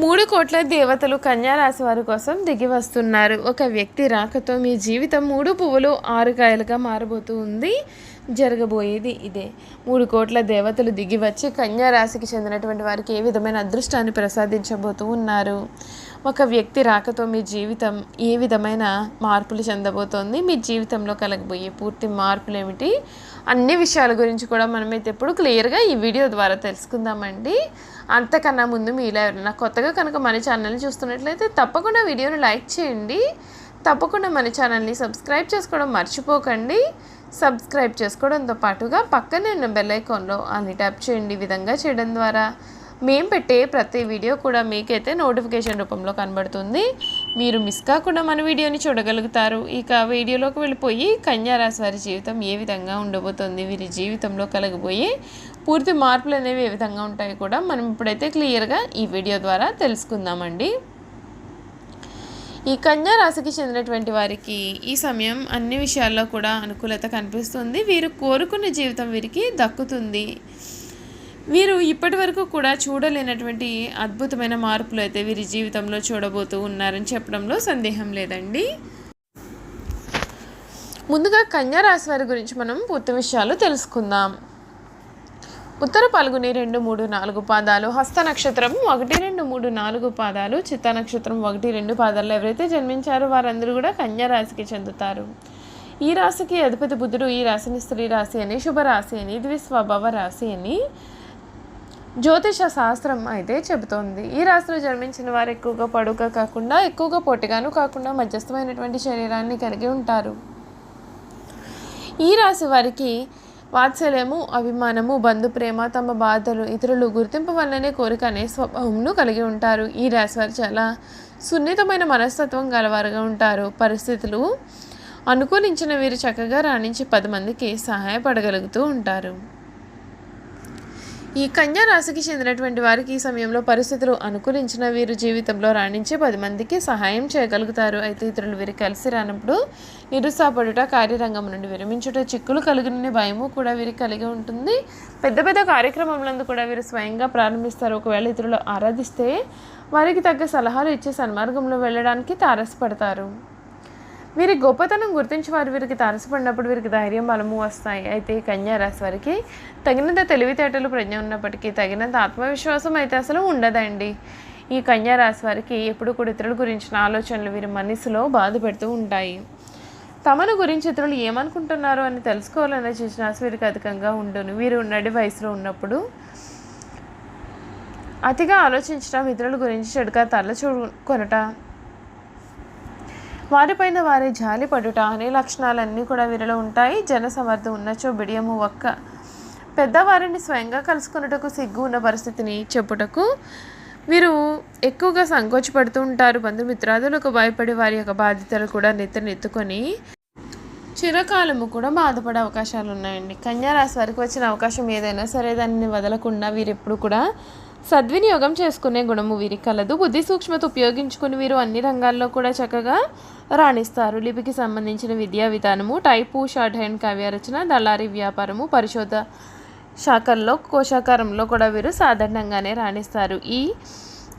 మూడు కోట్ల దేవతలు కన్యారాశి వారి కోసం దిగి వస్తున్నారు. ఒక వ్యక్తి రాకతో మీ జీవితం మూడు పువ్వులు ఆరు కాయలుగా మారబోతూ ఉంది. జరగబోయేది ఇదే. మూడు కోట్ల దేవతలు దిగి వచ్చి కన్యారాశికి చెందినటువంటి వారికి ఏ విధమైన అదృష్టాన్ని ప్రసాదించబోతూ ఉన్నారు? ఒక వ్యక్తి రాకతో మీ జీవితం ఏ విధమైన మార్పులు చెందబోతోంది? మీ జీవితంలో కలగబోయే పూర్తి మార్పులు ఏమిటి? అన్ని విషయాల గురించి కూడా మనమైతే ఎప్పుడు క్లియర్గా ఈ వీడియో ద్వారా తెలుసుకుందామండి. అంతకన్నా ముందు మీలో ఎవరైనా కొత్తగా కనుక మన ఛానల్ని చూస్తున్నట్లయితే తప్పకుండా వీడియోని లైక్ చేయండి. తప్పకుండా మన ఛానల్ని సబ్స్క్రైబ్ చేసుకోవడం మర్చిపోకండి. సబ్స్క్రైబ్ చేసుకోవడంతో పాటుగా పక్కనే ఉన్న బెల్ ఐకాన్లో అన్ని ట్యాప్ చేయండి ఈ విధంగా చేయడం ద్వారా. మేము పెట్టే ప్రతి వీడియో కూడా మీకైతే నోటిఫికేషన్ రూపంలో కనబడుతుంది. మీరు మిస్ కాకుండా మన వీడియోని చూడగలుగుతారు. ఇక వీడియోలోకి వెళ్ళిపోయి కన్యారాశి వారి జీవితం ఏ విధంగా ఉండబోతోంది వీరి జీవితంలో కలగబోయే పూర్తి మార్పులు అనేవి ఏ విధంగా ఉంటాయో కూడా మనం ఇప్పుడైతే క్లియర్గా ఈ వీడియో ద్వారా తెలుసుకుందామండి. ఈ కన్యా రాశికి చెందినటువంటి వారికి ఈ సమయం అన్ని విషయాల్లో కూడా అనుకూలత కనిపిస్తుంది. వీరు కోరుకున్న జీవితం వీరికి దక్కుతుంది. వీరు ఇప్పటి వరకు కూడా చూడలేనటువంటి అద్భుతమైన మార్పులు అయితే వీరి జీవితంలో చూడబోతూ ఉన్నారని చెప్పడంలో సందేహం లేదండి. ముందుగా కన్యా రాశి వారి గురించి మనం పూర్తి విషయాలు తెలుసుకుందాం. ఉత్తర పలుగుని రెండు మూడు నాలుగు పాదాలు హస్త నక్షత్రం ఒకటి రెండు మూడు నాలుగు పాదాలు చిత్త నక్షత్రం ఒకటి రెండు పాదాలు ఎవరైతే జన్మించారో వారందరూ కూడా కన్యా రాశికి చెందుతారు. ఈ రాశికి అధిపతి బుద్ధుడు ఈ రాశిని స్త్రీ రాశి అని శుభరాశి అని ద్విస్వభావ రాశి అని జ్యోతిష శాస్త్రం అయితే చెబుతోంది. ఈ రాశిలో జన్మించిన వారు ఎక్కువగా పడుక కాకుండా ఎక్కువగా పొట్టిగాను కాకుండా మధ్యస్థమైనటువంటి శరీరాన్ని కలిగి ఉంటారు. ఈ రాశి వారికి వాత్సల్యము అభిమానము బంధు ప్రేమ తమ బాధలు ఇతరులు గుర్తింపు వల్లనే కోరిక అనే స్వభావంను కలిగి ఉంటారు. ఈ రాశి వారు చాలా సున్నితమైన మనస్తత్వం గలవారుగా ఉంటారు. పరిస్థితులు అనుకూలించిన వీరు చక్కగా రాణించి పది మందికి సహాయపడగలుగుతూ ఉంటారు. ఈ కన్యా రాశికి చెందినటువంటి వారికి ఈ సమయంలో పరిస్థితులు అనుకూలించిన వీరు జీవితంలో రాణించి పది మందికి సహాయం చేయగలుగుతారు. అయితే ఇతరులు వీరు కలిసి రానప్పుడు నిరుత్సాహపడుట కార్యరంగం నుండి విరమించుట చిక్కులు కలిగిన భయము కూడా వీరికి కలిగి ఉంటుంది. పెద్ద పెద్ద కార్యక్రమములందు కూడా వీరు స్వయంగా ప్రారంభిస్తారు. ఒకవేళ ఇతరులు ఆరాధిస్తే వారికి తగ్గ సలహాలు ఇచ్చే సన్మార్గంలో వెళ్ళడానికి తారసపడతారు. వీరి గొప్పతనం గుర్తించి వారు వీరికి తారసపడినప్పుడు వీరికి ధైర్యం బలము వస్తాయి. అయితే ఈ కన్యా రాశి వారికి తగినంత తెలివితేటలు ప్రజ్ఞ ఉన్నప్పటికీ తగినంత ఆత్మవిశ్వాసం అయితే అసలు ఉండదండి. ఈ కన్యా రాశి వారికి ఎప్పుడు కూడా ఇతరుల గురించిన ఆలోచనలు వీరి మనసులో బాధ పెడుతూ ఉంటాయి. తమను గురించి ఇతరులు ఏమనుకుంటున్నారో అని తెలుసుకోవాలనే చూసిన వీరికి అధికంగా ఉండును. వీరు నడి వయసులో ఉన్నప్పుడు అతిగా ఆలోచించడం ఇతరుల గురించి చెడుగా తల కొనట వారిపైన వారి జాలి పడుట అనే లక్షణాలన్నీ కూడా వీరిలో ఉంటాయి. జన సమర్థం ఉన్నచో బిడియము ఒక్క. పెద్దవారిని స్వయంగా కలుసుకున్నటకు సిగ్గు ఉన్న పరిస్థితిని చెప్పుటకు వీరు ఎక్కువగా సంకోచపడుతూ ఉంటారు. బంధుమిత్రాదులకు భయపడి వారి యొక్క బాధ్యతలు కూడా నెత్తినెత్తుకొని చిరకాలము కూడా బాధపడే అవకాశాలు ఉన్నాయండి కన్యారాశి వారికి వచ్చిన అవకాశం ఏదైనా సరే దాన్ని వదలకుండా వీరు ఎప్పుడు కూడా సద్వినియోగం చేసుకునే గుణము వీరికి కలదు. బుద్ధి సూక్ష్మత ఉపయోగించుకుని వీరు అన్ని రంగాల్లో కూడా చక్కగా రాణిస్తారు. లిపికి సంబంధించిన విద్యా విధానము టైపు షార్ట్ హ్యాండ్ కావ్య రచన దళారీ వ్యాపారము పరిశోధ శాఖల్లో కోశాకారంలో కూడా వీరు సాధారణంగానే రాణిస్తారు. ఈ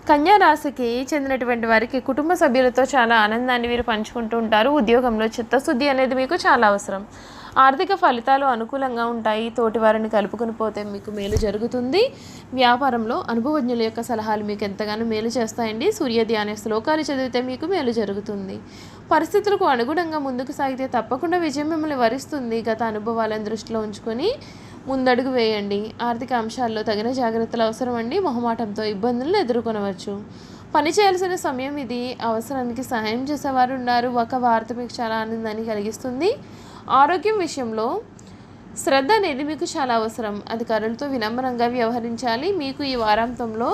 కన్యా రాశికి చెందినటువంటి వారికి కుటుంబ సభ్యులతో చాలా ఆనందాన్ని వీరు పంచుకుంటూ ఉంటారు. ఉద్యోగంలో చిత్తశుద్ధి అనేది మీకు చాలా అవసరం. ఆర్థిక ఫలితాలు అనుకూలంగా ఉంటాయి. తోటి వారిని కలుపుకొని పోతే మీకు మేలు జరుగుతుంది. వ్యాపారంలో అనుభవజ్ఞుల యొక్క సలహాలు మీకు ఎంతగానో మేలు చేస్తాయండి. సూర్య ధ్యాన శ్లోకాలు చదివితే మీకు మేలు జరుగుతుంది. పరిస్థితులకు అనుగుణంగా ముందుకు సాగితే తప్పకుండా విజయం మిమ్మల్ని వరిస్తుంది. గత అనుభవాలను దృష్టిలో ఉంచుకొని ముందడుగు వేయండి. ఆర్థిక అంశాల్లో తగిన జాగ్రత్తలు అవసరం అండి మొహమాటంతో ఇబ్బందులను ఎదుర్కొనవచ్చు. పని చేయాల్సిన సమయం ఇది. అవసరానికి సహాయం చేసేవారు ఉన్నారు. ఒక వార్త మీకు చాలా ఆనందాన్ని కలిగిస్తుంది. ఆరోగ్యం విషయంలో శ్రద్ధ అనేది మీకు చాలా అవసరం. అధికారులతో వినమ్రంగా వ్యవహరించాలి. మీకు ఈ వారాంతంలో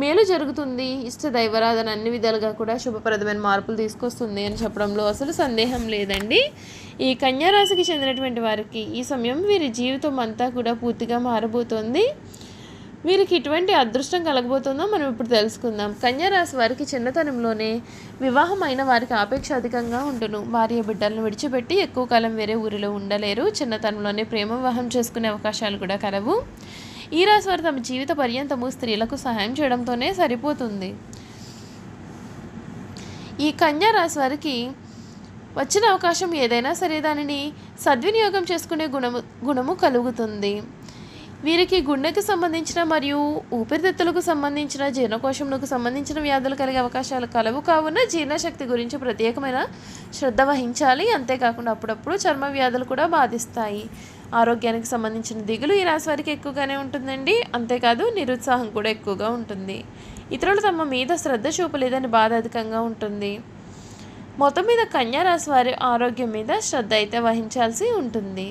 మేలు జరుగుతుంది. ఇష్ట దైవరాధన అన్ని విధాలుగా కూడా శుభప్రదమైన మార్పులు తీసుకొస్తుంది అని చెప్పడంలో అసలు సందేహం లేదండి. ఈ కన్యారాశికి చెందినటువంటి వారికి ఈ సమయం వీరి జీవితం అంతా కూడా పూర్తిగా మారబోతోంది. వీరికి ఇటువంటి అదృష్టం కలగబోతుందో మనం ఇప్పుడు తెలుసుకుందాం. కన్యారాశి వారికి చిన్నతనంలోనే వివాహం అయిన వారికి ఆపేక్ష అధికంగా ఉంటును భార్య బిడ్డలను విడిచిపెట్టి ఎక్కువ కాలం వేరే ఊరిలో ఉండలేరు. చిన్నతనంలోనే ప్రేమ వివాహం చేసుకునే అవకాశాలు కూడా కలవు. ఈ రాశి వారు తమ జీవిత పర్యంతము స్త్రీలకు సహాయం చేయడంతోనే సరిపోతుంది. ఈ కన్యా రాశి వారికి వచ్చిన అవకాశం ఏదైనా సరే దానిని సద్వినియోగం చేసుకునే గుణము గుణము కలుగుతుంది. వీరికి గుండెకు సంబంధించిన మరియు ఊపిరితిత్తులకు సంబంధించిన జీర్ణకోశములకు సంబంధించిన వ్యాధులు కలిగే అవకాశాలు కలవు. కావున జీర్ణశక్తి గురించి ప్రత్యేకమైన శ్రద్ధ వహించాలి. అంతేకాకుండా అప్పుడప్పుడు చర్మ వ్యాధులు కూడా బాధిస్తాయి. ఆరోగ్యానికి సంబంధించిన దిగులు ఈ రాశి వారికి ఎక్కువగానే ఉంటుందండి. అంతేకాదు నిరుత్సాహం కూడా ఎక్కువగా ఉంటుంది. ఇతరులు తమ మీద శ్రద్ధ చూపలేదని బాధ అధికంగా ఉంటుంది. మొత్తం మీద కన్యా రాశి వారి ఆరోగ్యం మీద శ్రద్ధ అయితే వహించాల్సి ఉంటుంది.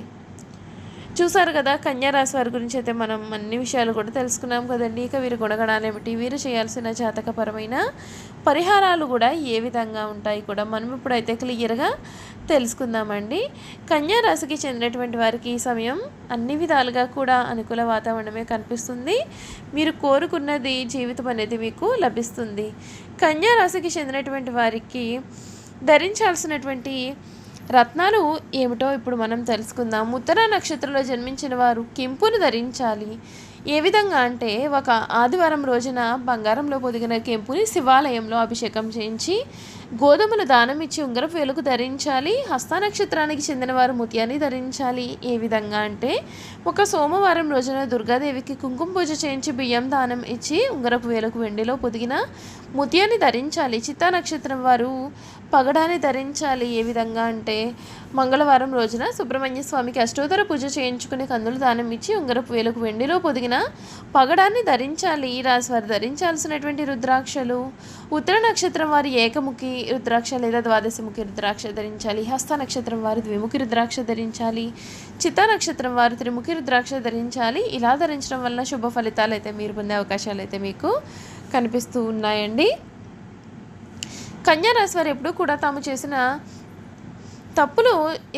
చూసారు కదా కన్యా రాశి వారి గురించి అయితే మనం అన్ని విషయాలు కూడా తెలుసుకున్నాం కదండి. ఇక వీరు గుణగణాలు ఏమిటి వీరు చేయాల్సిన జాతకపరమైన పరిహారాలు కూడా ఏ విధంగా ఉంటాయి కూడా మనం ఇప్పుడైతే క్లియర్గా తెలుసుకుందామండి. కన్యా రాశికి చెందినటువంటి వారికి ఈ సమయం అన్ని విధాలుగా కూడా అనుకూల వాతావరణమే కనిపిస్తుంది. మీరు కోరుకున్నది జీవితం అనేది మీకు లభిస్తుంది. కన్యా రాశికి చెందినటువంటి వారికి ధరించాల్సినటువంటి రత్నాలు ఏమిటో ఇప్పుడు మనం తెలుసుకుందాం. ఉత్తర నక్షత్రంలో జన్మించిన వారు కెంపును ధరించాలి. ఏ విధంగా అంటే ఒక ఆదివారం రోజున బంగారంలో పొదిగిన కెంపుని శివాలయంలో అభిషేకం చేయించి గోధుమలు దానం ఇచ్చి ఉంగరపు వేలుకు ధరించాలి హస్తానక్షత్రానికి నక్షత్రానికి ముత్యాన్ని ధరించాలి. ఏ విధంగా అంటే ఒక సోమవారం రోజున దుర్గాదేవికి కుంకుమ పూజ చేయించి బియ్యం దానం ఇచ్చి ఉంగరపు వేలకు వెండిలో పొదిగిన ముత్యాన్ని ధరించాలి. చిత్తా నక్షత్రం వారు పగడాన్ని ధరించాలి. ఏ విధంగా అంటే మంగళవారం రోజున సుబ్రహ్మణ్య స్వామికి అష్టోత్తర పూజ చేయించుకుని కందులు దానం ఇచ్చి ఉంగరపు వేలకు వెండిలో పొదిగిన పగడాన్ని ధరించాలి ఈ రాశి వారు ధరించాల్సినటువంటి రుద్రాక్షలు. ఉత్తర నక్షత్రం వారి ఏకముఖి రుద్రాక్ష లేదా ద్వాదశముఖి రుద్రాక్ష ధరించాలి హస్త నక్షత్రం వారు ద్విముఖి రుద్రాక్ష ధరించాలి చిత్త నక్షత్రం వారు త్రిముఖి రుద్రాక్ష ధరించాలి. ఇలా ధరించడం వలన శుభ ఫలితాలు అయితే మీరు పొందే అవకాశాలు అయితే మీకు కనిపిస్తూ ఉన్నాయండి. కన్యా రాశి వారు ఎప్పుడూ కూడా తాము చేసిన తప్పులు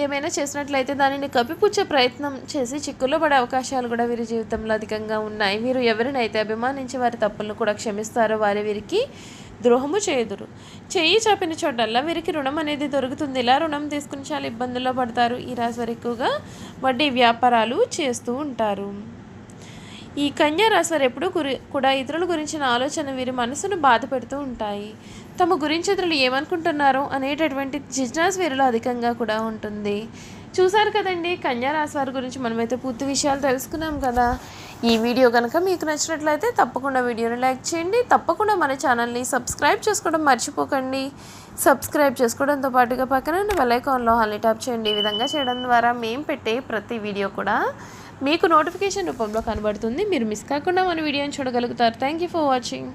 ఏమైనా చేసినట్లయితే దానిని కప్పిపుచ్చే ప్రయత్నం చేసి చిక్కుల్లో పడే అవకాశాలు కూడా వీరి జీవితంలో అధికంగా ఉన్నాయి. వీరు ఎవరినైతే అభిమానించి వారి తప్పులను కూడా క్షమిస్తారో వారి వీరికి ద్రోహము చేయుదురు. చెయ్యి చాపిన చోటల్లా వీరికి రుణం అనేది దొరుకుతుంది. ఇలా రుణం తీసుకుని చాలా ఇబ్బందుల్లో పడతారు. ఈ రాశి వారు ఎక్కువగా వడ్డీ వ్యాపారాలు చేస్తూ ఉంటారు. ఈ కన్యా రాశి వారు ఎప్పుడూ గురి కూడా ఇతరుల గురించిన ఆలోచన వీరి మనసును బాధ పెడుతూ ఉంటాయి. తమ గురించి ఇతరులు ఏమనుకుంటున్నారో అనేటటువంటి జిజ్ఞాస్ వీరిలో అధికంగా కూడా ఉంటుంది. చూసారు కదండి కన్యా రాశి వారి గురించి మనమైతే పూర్తి విషయాలు తెలుసుకున్నాం కదా. ఈ వీడియో కనుక మీకు నచ్చినట్లయితే తప్పకుండా వీడియోని లైక్ చేయండి. తప్పకుండా మన ఛానల్ని సబ్స్క్రైబ్ చేసుకోవడం మర్చిపోకండి. సబ్స్క్రైబ్ చేసుకోవడంతో పాటుగా పక్కన ఉన్న బెల్ హాలీ ట్యాప్ చేయండి. ఈ విధంగా చేయడం ద్వారా మేము పెట్టే ప్రతి వీడియో కూడా మీకు నోటిఫికేషన్ రూపంలో కనబడుతుంది. మీరు మిస్ కాకుండా మన వీడియోని చూడగలుగుతారు. Thank you for watching